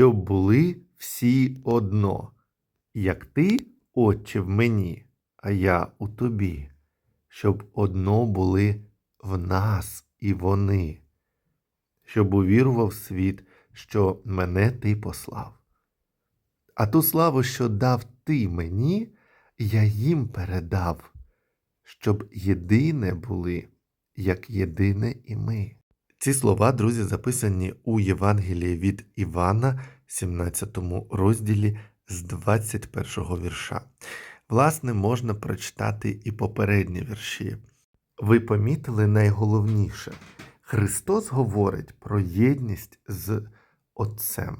щоб були всі одно, як ти, Отче, в мені, а я у тобі, щоб одно були в нас і вони, щоб увірував світ, що мене ти послав. А ту славу, що дав ти мені, я їм передав, щоб єдине були, як єдине і ми. Ці слова, друзі, записані у Євангелії від Івана, 17 розділі з 21 вірша. Власне, можна прочитати і попередні вірші. Ви помітили найголовніше. Христос говорить про єдність з Отцем.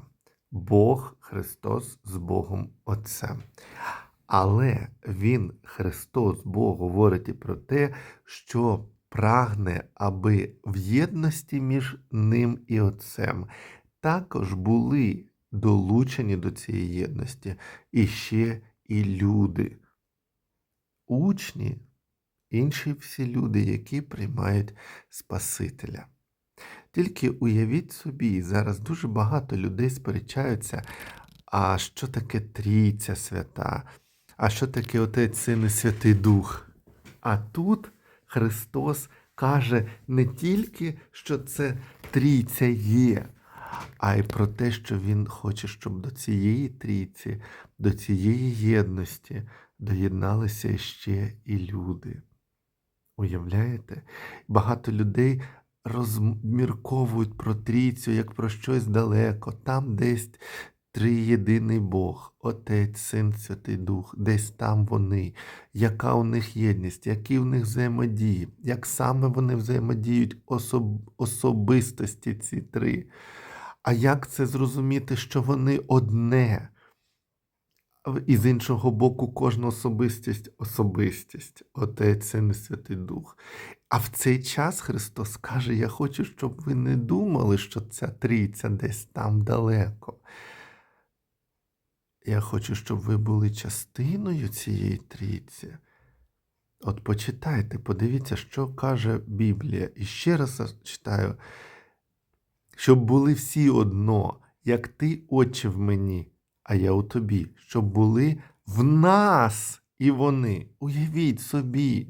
Бог Христос з Богом Отцем. Але Він, Христос, Бог, говорить і про те, що прагне, аби в єдності між ним і Отцем також були долучені до цієї єдності іще і люди, учні, інші всі люди, які приймають Спасителя. Тільки уявіть собі, зараз дуже багато людей сперечаються, а що таке Трійця свята, а що таке Отець Син і Святий Дух. А тут Христос каже не тільки, що це трійця є, а й про те, що Він хоче, щоб до цієї трійці, до цієї єдності доєдналися ще і люди. Уявляєте? Багато людей розмірковують про трійцю як про щось далеко, там десь триєдиний Бог, Отець, Син, Святий Дух, десь там вони, яка у них єдність, які у них взаємодії, як саме вони взаємодіють особ... особистості ці три. А як це зрозуміти, що вони одне? І з іншого боку, кожна особистість особистість, Отець, Син і Святий Дух. А в цей час Христос каже: Я хочу, щоб ви не думали, що ця трійця десь там далеко. Я хочу, щоб ви були частиною цієї трійці. От почитайте, подивіться, що каже Біблія. І ще раз читаю, щоб були всі одно, як ти, Отче, в мені, а я у тобі, щоб були в нас і вони. Уявіть собі.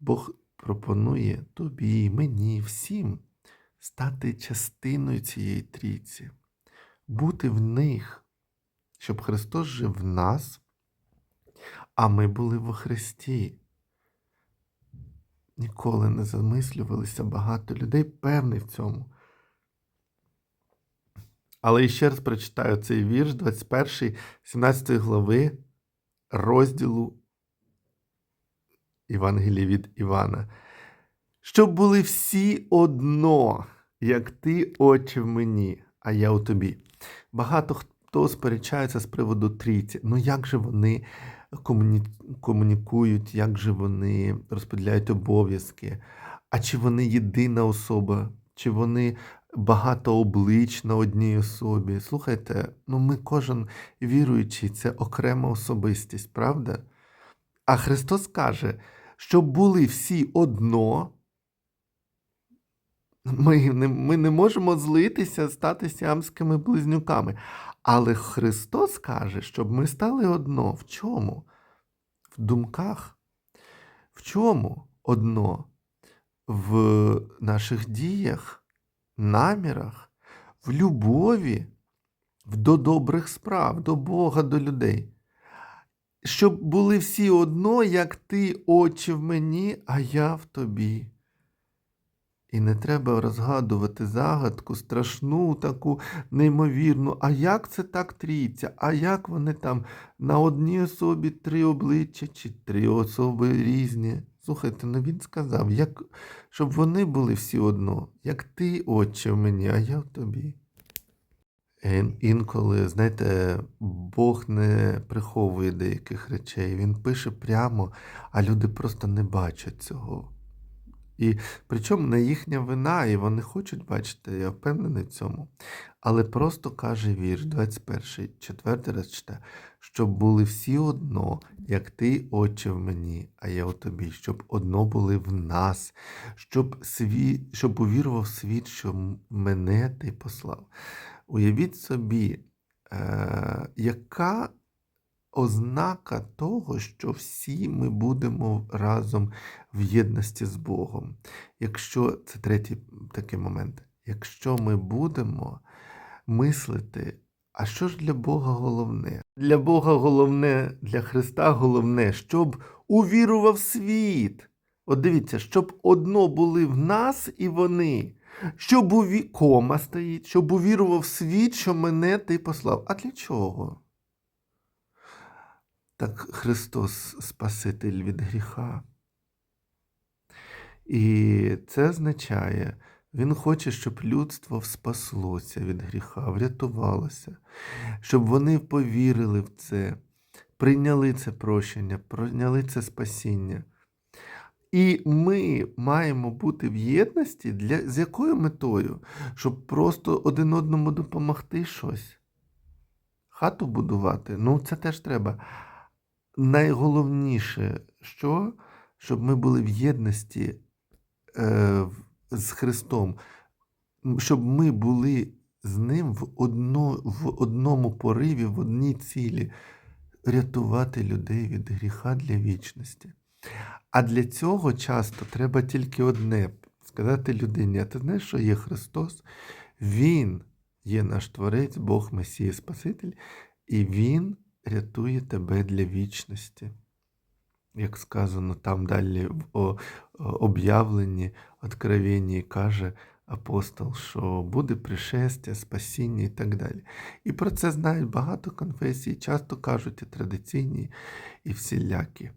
Бог пропонує тобі, мені, всім стати частиною цієї трійці, бути в них, щоб Христос жив в нас, а ми були во Христі. Ніколи не замислювалися багато людей, певний в цьому. Але ще раз прочитаю цей вірш 21, 17 глави розділу Євангелії від Івана. Щоб були всі одно, як ти, Отче, в мені, а я у тобі. Багато хто сперечається з приводу трійці. Ну як же вони комуні... комунікують, як же вони розподіляють обов'язки? А чи вони єдина особа, чи вони багато облич на одній особі? Слухайте, ну ми кожен віруючий, це окрема особистість, правда? А Христос каже, щоб були всі одно. Ми не, ми не можемо злитися, стати сіамськими близнюками. Але Христос каже, щоб ми стали одно. В чому? В думках. В чому одно? В наших діях, намірах, в любові, до добрих справ, до Бога, до людей. Щоб були всі одно, як ти, Отче, в мені, а я в тобі. І не треба розгадувати загадку, страшну, таку неймовірну. А як це так трійця? А як вони там на одній особі три обличчя чи три особи різні? Слухайте, ну він сказав, як, щоб вони були всі одно, як ти, Отче, в мені, а я в тобі. Інколи, знаєте, Бог не приховує деяких речей, Він пише прямо, а люди просто не бачать цього. І причому не їхня вина, і вони хочуть бачити, я впевнений в цьому. Але просто каже вірш, 21, четвертий раз читає, щоб були всі одно, як ти, Отче, в мені, а я у тобі, щоб одно були в нас, щоб світ, щоб увірував світ, що мене ти послав. Уявіть собі, е, яка ознака того, що всі ми будемо разом в єдності з Богом. Якщо це третій такий момент, якщо ми будемо мислити, а що ж для Бога головне? Для Бога головне, для Христа головне, щоб увірував світ. От дивіться, щоб одно були в нас і вони. Щоб уві... кома стоїть, щоб увірував світ, що мене ти послав. А для чого? Так Христос Спаситель від гріха. І це означає, Він хоче, щоб людство спаслося від гріха, врятувалося, щоб вони повірили в це, прийняли це прощення, прийняли це спасіння. І ми маємо бути в єдності для, з якою метою? Щоб просто один одному допомогти щось. Хату будувати, ну це теж треба. Найголовніше, що? Щоб ми були в єдності е, з Христом, щоб ми були з Ним в, одно, в одному пориві, в одній цілі рятувати людей від гріха для вічності. А для цього часто треба тільки одне сказати людині: а ти знаєш, що є Христос? Він є наш Творець, Бог Месія Спаситель, і Він рятує тебе для вічності. Як сказано там далі в об'явленні, откровенні каже апостол, що буде пришестя, спасіння і так далі. І про це знають багато конфесій, часто кажуть і традиційні, і всілякі.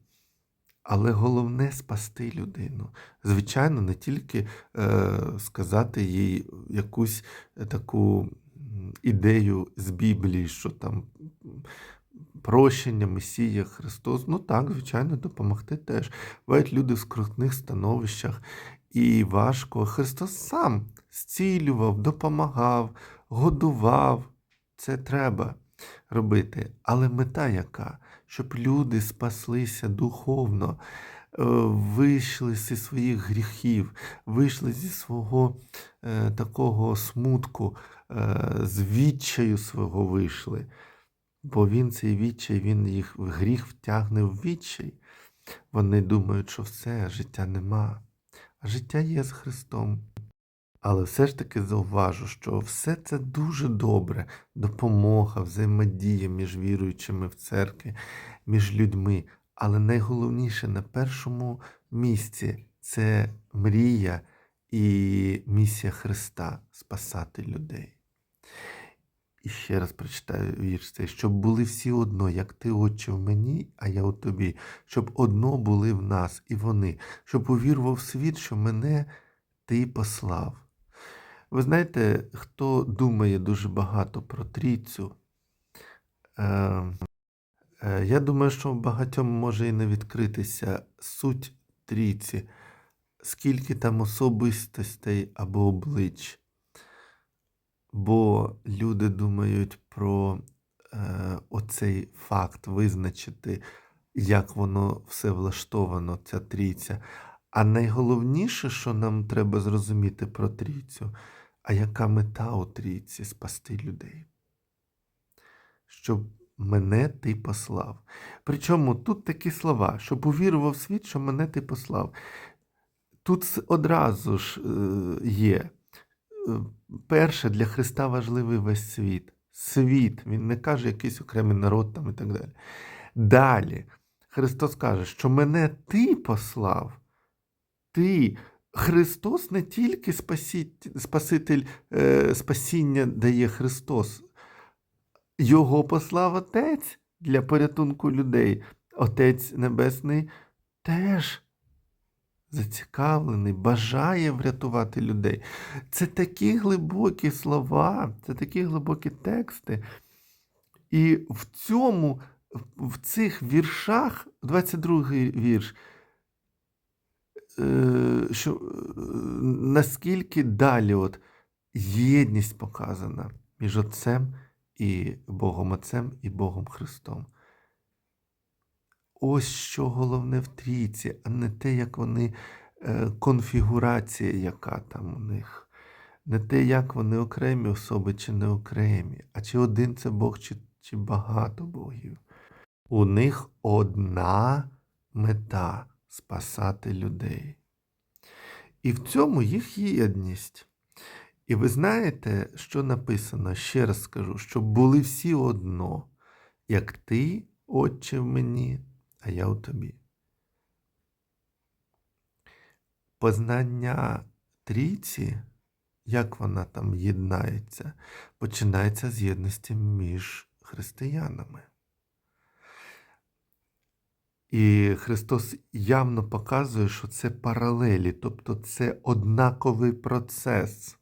Але головне спасти людину. Звичайно, не тільки е, сказати їй якусь таку ідею з Біблії, що там прощення, Месія, Христос. Ну так, звичайно, допомогти теж. Бувають люди в скрутних становищах і важко. Христос сам зцілював, допомагав, годував. Це треба робити. Але мета яка? Щоб люди спаслися духовно, е, вийшли зі своїх гріхів, вийшли зі свого е, такого смутку, е, з відчаю свого вийшли. Бо він цей відчай, він їх в гріх втягне в відчай. Вони думають, що все, життя нема. А життя є з Христом. Але все ж таки зауважу, що все це дуже добре. Допомога, взаємодія між віруючими в церкві, між людьми. Але найголовніше на першому місці це мрія і місія Христа спасати людей. І ще раз прочитаю вірш цей, щоб були всі одно, як ти, Отче, в мені, а я у тобі, щоб одно були в нас і вони, щоб увірував світ, що мене ти послав. Ви знаєте, хто думає дуже багато про трійцю? Е, е, я думаю, що багатьом може і не відкритися суть трійці, скільки там особистостей або облич. Бо люди думають про е, оцей факт визначити, як воно все влаштовано, ця трійця. А найголовніше, що нам треба зрозуміти про трійцю, а яка мета у трійці спасти людей? Щоб мене ти послав. Причому тут такі слова, щоб увірував світ, що мене ти послав. Тут одразу ж е, є. Перше, для Христа важливий весь світ. Світ, він не каже якийсь окремий народ там і так далі. Далі, Христос каже, що мене ти послав. Ти, Христос не тільки Спаситель е, спасіння дає Христос, Його послав Отець для порятунку людей. Отець Небесний теж зацікавлений, бажає врятувати людей. Це такі глибокі слова, це такі глибокі тексти. І в цьому, в цих віршах, 22-й вірш, е, що е, наскільки далі от єдність показана між Отцем і Богом Отцем і Богом Христом. Ось що головне в трійці, а не те, як вони, е, конфігурація, яка там у них. не те, як вони окремі особи чи не окремі, а чи один це Бог, чи, чи багато богів. У них одна мета спасати людей. І в цьому їх єдність. І ви знаєте, що написано? Ще раз скажу, щоб були всі одно, як ти, Отче, в мені, а я у тобі. Познання трійці, як вона там єднається, починається з єдності між християнами. І Христос явно показує, що це паралелі, тобто це однаковий процес.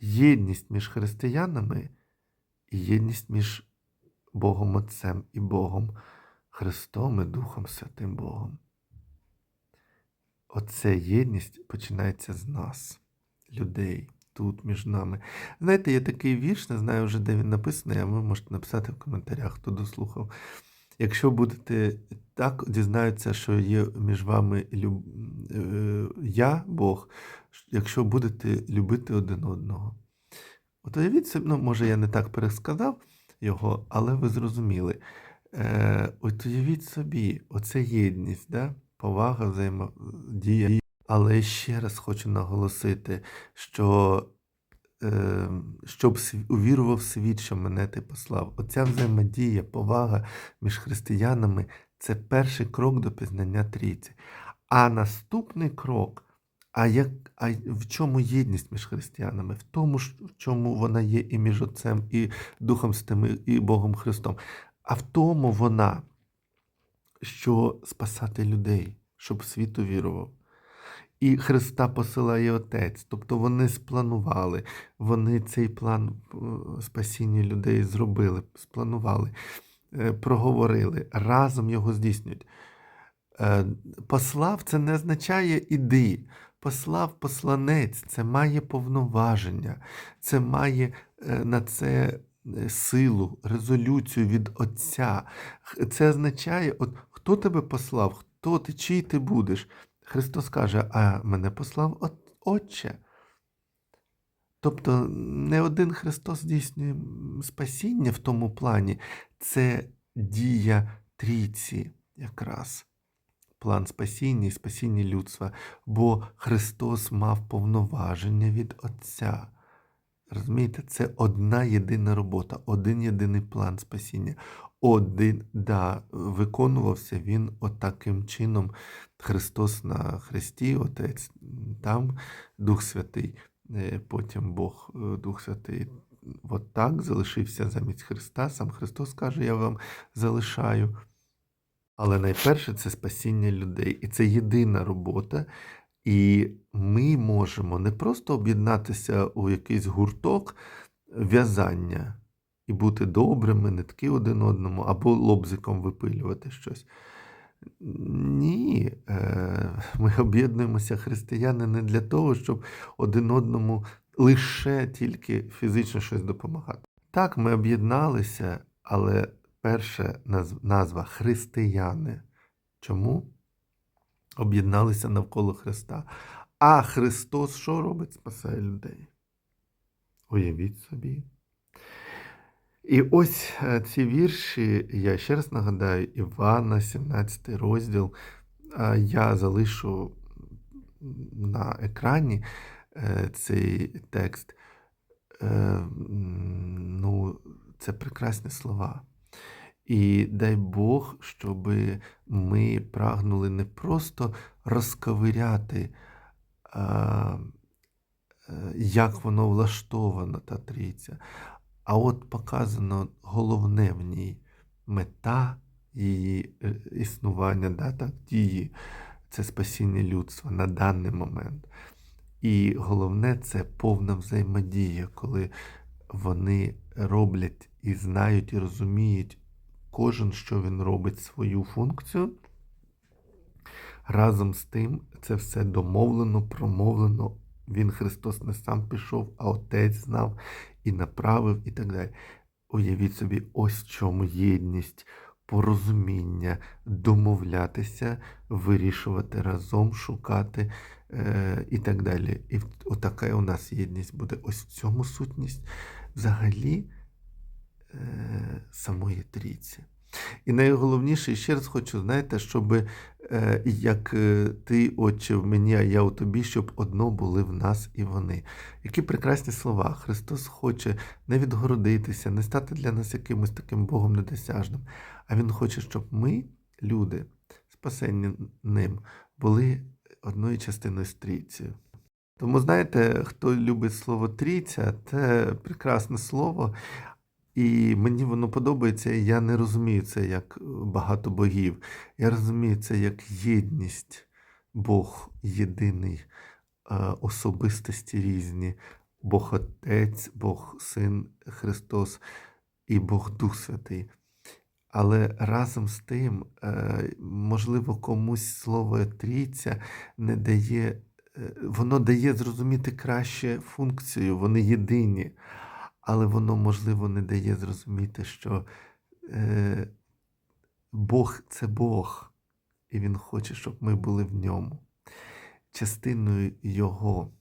Єдність між християнами і єдність між Богом Отцем і Богом Христом і Духом Святим Богом. Оце єдність починається з нас, людей, тут між нами. Знаєте, є такий вірш, не знаю вже, де він написаний, а ви можете написати в коментарях, хто дослухав. Якщо будете так дізнаються, що є між вами люб... е, я, Бог, якщо будете любити один одного. От уявіть ну, може, я не так пересказав його, але ви зрозуміли. Е, От уявіть собі, оце єдність, да? повага, взаємодія. Але ще раз хочу наголосити, що е, щоб увірував світ, що мене ти послав. Оця взаємодія, повага між християнами це перший крок до пізнання трійці. А наступний крок, а, як, а в чому єдність між християнами? В тому, в чому вона є і між Отцем, і Духом Святим, і- Богом Христом. А в тому вона, що спасати людей, щоб світ увірував. І Христа посилає Отець. Тобто вони спланували, вони цей план е, спасіння людей зробили, спланували, е, проговорили, разом його здійснюють. Е, Послав це не означає іди. Послав посланець, це має повноваження, це має на це силу, резолюцію від Отця. Це означає, от, хто тебе послав, хто ти, чий ти будеш. Христос каже, а мене послав от, Отче. Тобто не один Христос здійснює спасіння в тому плані, це дія трійці якраз. План спасіння і спасіння людства, бо Христос мав повноваження від Отця. Розумієте, це одна єдина робота, один єдиний план спасіння. Один, да, виконувався він отаким чином. Христос на Христі, Отець, там Дух Святий, е, потім Бог, е, Дух Святий. От так залишився замість Христа. Сам Христос каже, я вам залишаю. Але найперше це спасіння людей. І це єдина робота. І ми можемо не просто об'єднатися у якийсь гурток в'язання і бути добрими, нитки один одному, або лобзиком випилювати щось. Ні, е, ми об'єднуємося християни не для того, щоб один одному лише тільки фізично щось допомагати. Так, ми об'єдналися, але перша назва християни. Чому? Об'єдналися навколо Христа. А Христос що робить? Спасає людей. Уявіть собі. І ось е, ці вірші, я ще раз нагадаю, Івана, 17 розділ. Я залишу на екрані е, цей текст. Е, Ну, це прекрасні слова. І дай Бог, щоб ми прагнули не просто розковиряти, як воно влаштовано, та трійця, а от показано головне в ній мета її е, існування, да, так, дії, це спасіння людства на даний момент. І головне це повна взаємодія, коли вони роблять і знають, і розуміють кожен, що він робить свою функцію. Разом з тим, це все домовлено, промовлено. Він Христос не сам пішов, а Отець знав і направив, і так далі. Уявіть собі, ось в чому єдність, порозуміння, домовлятися, вирішувати разом, шукати е, і так далі. І отака у нас єдність буде. Ось в цьому сутність взагалі е, самої трійці. І найголовніше, ще раз хочу, знаєте, щоб е, як е, ти, Отче, в мені, а я у тобі, щоб одно були в нас і вони. Які прекрасні слова. Христос хоче не відгородитися, не стати для нас якимось таким Богом недосяжним, а Він хоче, щоб ми, люди, спасені ним, були одною частиною з трійцею. Тому, знаєте, хто любить слово трійця, це прекрасне слово, і мені воно подобається, і я не розумію це як е, багато богів. Я розумію це як єдність, Бог єдиний, е, особистості різні, Бог Отець, Бог Син Христос і Бог Дух Святий. Але разом з тим, е, можливо, комусь слово трійця не дає, воно дає зрозуміти краще функцію, вони єдині, але воно, можливо, не дає зрозуміти, що е, Бог це Бог, і Він хоче, щоб ми були в ньому, частиною Його,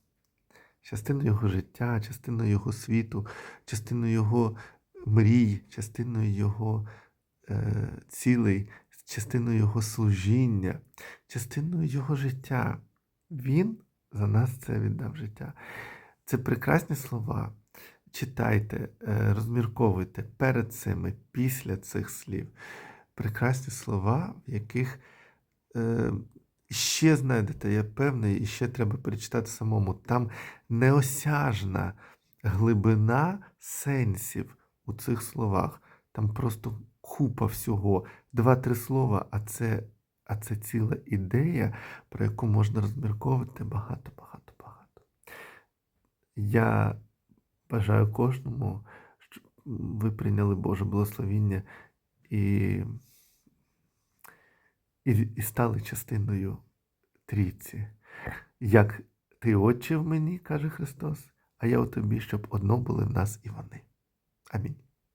частиною Його життя, частиною Його світу, частиною Його мрій, частиною Його е, цілей, частиною Його служіння, частиною Його життя. Він за нас це віддав життя. Це прекрасні слова. Читайте, е, розмірковуйте перед цими, після цих слів. Прекрасні слова, в яких е, ще знайдете, я певний, і ще треба перечитати самому. Там неосяжна глибина сенсів у цих словах. Там просто купа всього. Два-три слова, а це, а це ціла ідея, про яку можна розмірковувати багато, багато, багато. Я бажаю кожному, щоб ви прийняли Боже благословіння і, і, і стали частиною трійці. Як ти, Отче, в мені, каже Христос, а я у тобі, щоб одно були в нас і вони. Амінь.